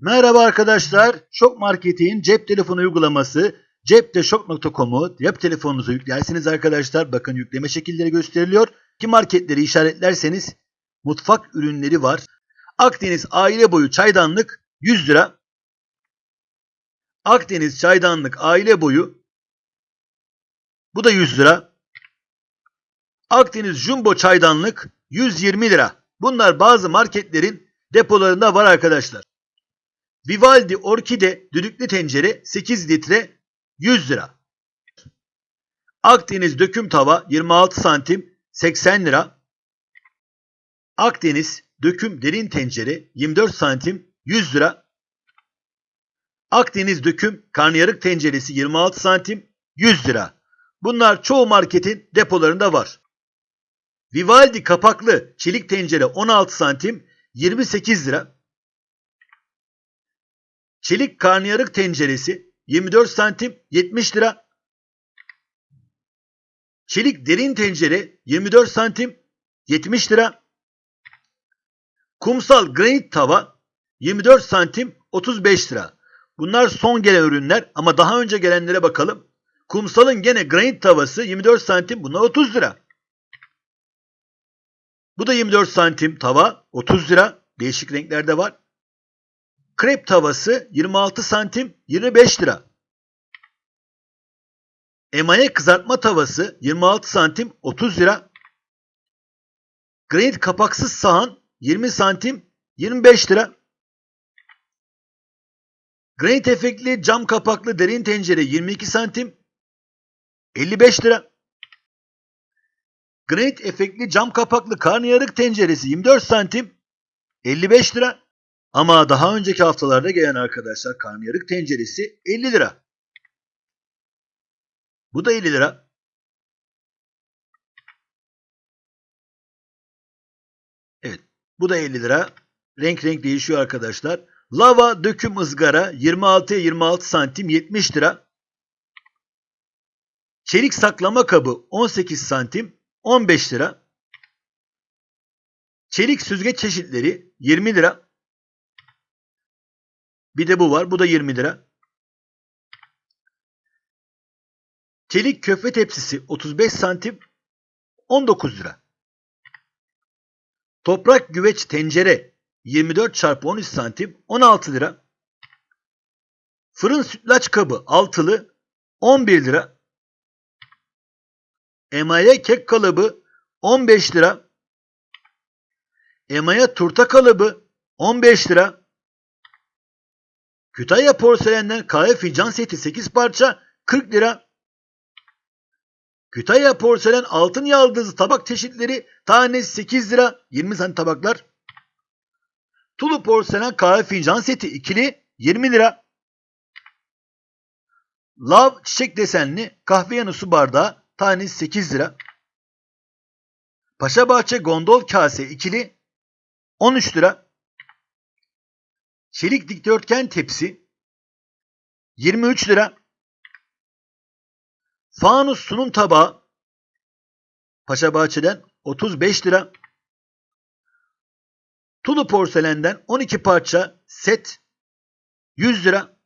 Merhaba arkadaşlar. Şok Market'in cep telefonu uygulaması cepteşok.com'u cep telefonunuza yüklersiniz arkadaşlar. Bakın yükleme şekilleri gösteriliyor. Ki marketleri işaretlerseniz mutfak ürünleri var. Akdeniz aile boyu çaydanlık 100 lira. Akdeniz çaydanlık aile boyu bu da 100 lira. Akdeniz Jumbo çaydanlık 120 lira. Bunlar bazı marketlerin depolarında var arkadaşlar. Vivaldi Orkide düdüklü tencere 8 litre 100 lira. Akdeniz döküm tava 26 santim 80 lira. Akdeniz döküm derin tencere 24 santim 100 lira. Akdeniz döküm karnıyarık tenceresi 26 santim 100 lira. Bunlar çoğu marketin depolarında var. Vivaldi kapaklı çelik tencere 16 santim 28 lira. Çelik karnıyarık tenceresi 24 santim 70 lira. Çelik derin tencere 24 santim 70 lira. Kumsal granit tava 24 santim 35 lira. Bunlar son gelen ürünler ama daha önce gelenlere bakalım. Kumsalın gene granit tavası 24 santim bunlar 30 lira. Bu da 24 santim tava 30 lira. Değişik renklerde var. Krep tavası 26 santim 25 lira. Emaye kızartma tavası 26 santim 30 lira. Granit kapaksız sahan 20 santim 25 lira. Granit efektli cam kapaklı derin tencere 22 santim 55 lira. Granit efektli cam kapaklı karnıyarık tenceresi 24 santim 55 lira. Ama daha önceki haftalarda gelen arkadaşlar karnıyarık tenceresi 50 lira. Bu da 50 lira. Evet. Bu da 50 lira. Renk renk değişiyor arkadaşlar. Lava döküm ızgara 26'ya 26 santim 70 lira. Çelik saklama kabı 18 santim 15 lira. Çelik süzgeç çeşitleri 20 lira. Bir de bu var. Bu da 20 lira. Çelik köfte tepsisi 35 santim 19 lira. Toprak güveç tencere 24 çarpı 13 santim 16 lira. Fırın sütlaç kabı altılı 11 lira. Emaye kek kalıbı 15 lira. Emaye turta kalıbı 15 lira. Kütahya porselenden kahve fincan seti 8 parça 40 lira. Kütahya porselen altın yaldızlı tabak çeşitleri tanesi 8 lira 20 santim tabaklar. Tulu porselen kahve fincan seti ikili 20 lira. Lav çiçek desenli kahve yanı su bardağı tanesi 8 lira. Paşabahçe gondol kase ikili 13 lira. Çelik dikdörtgen tepsi 23 lira. Fanus sunum tabağı Paşabahçe'den 35 lira. Tulu porselenden 12 parça set 100 lira.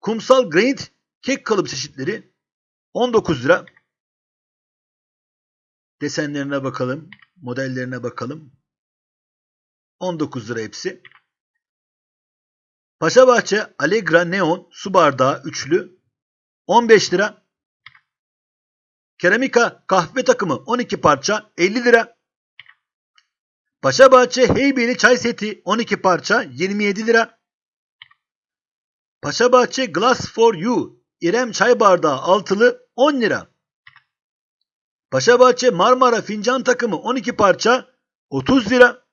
Kumsal granit kek kalıbı çeşitleri 19 lira. Desenlerine bakalım, modellerine bakalım. 19 lira hepsi. Paşabahçe Allegra Neon su bardağı üçlü 15 lira. Keramika kahve takımı 12 parça 50 lira. Paşabahçe Heybeli çay seti 12 parça 27 lira. Paşabahçe Glass for You İrem çay bardağı altılı 10 lira. Paşabahçe Marmara fincan takımı 12 parça 30 lira.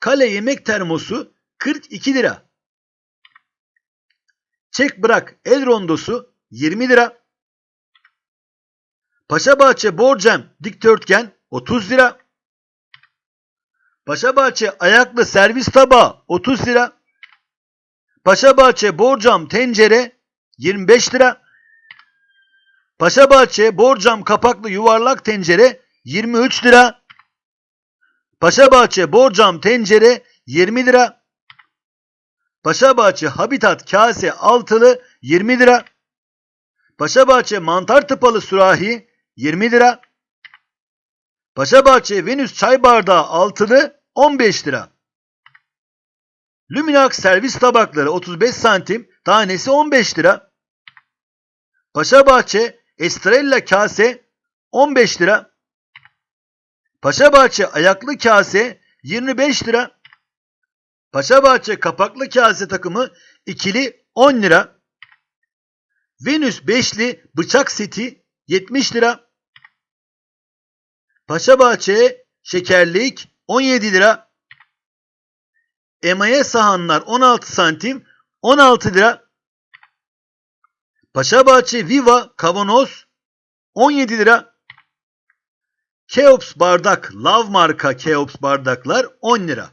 Kale yemek termosu 42 lira. Çek bırak el rondosu 20 lira. Paşabahçe borcam dikdörtgen 30 lira. Paşabahçe ayaklı servis tabağı 30 lira. Paşabahçe borcam tencere 25 lira. Paşabahçe borcam kapaklı yuvarlak tencere 23 lira. Paşabahçe borcam tencere 20 lira. Paşabahçe Habitat kase altılı 20 lira. Paşabahçe mantar tıpalı sürahi 20 lira. Paşabahçe Venüs çay bardağı altılı 15 lira. Luminax servis tabakları 35 santim tanesi 15 lira. Paşabahçe Estrella kase 15 lira. Paşabahçe ayaklı kase 25 lira. Paşabahçe kapaklı kase takımı ikili 10 lira. Venüs beşli bıçak seti 70 lira. Paşabahçe şekerlik 17 lira. Emaye sahanlar 16 santim 16 lira. Paşabahçe Viva kavanoz 17 lira. Keops bardak, Lav marka Keops bardaklar 10 lira.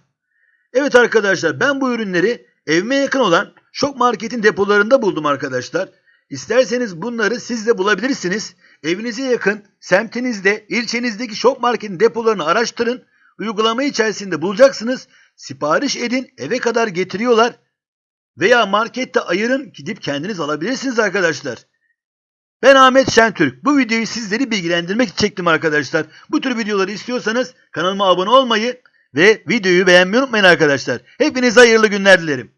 Evet arkadaşlar ben bu ürünleri evime yakın olan Şok Market'in depolarında buldum arkadaşlar. İsterseniz bunları siz de bulabilirsiniz. Evinize yakın, semtinizde, ilçenizdeki Şok Market'in depolarını araştırın. Uygulama içerisinde bulacaksınız. Sipariş edin, eve kadar getiriyorlar. Veya markette ayırın, gidip kendiniz alabilirsiniz arkadaşlar. Ben Ahmet Şentürk. Bu videoyu sizleri bilgilendirmek için çektim arkadaşlar. Bu tür videoları istiyorsanız kanalıma abone olmayı ve videoyu beğenmeyi unutmayın arkadaşlar. Hepinize hayırlı günler dilerim.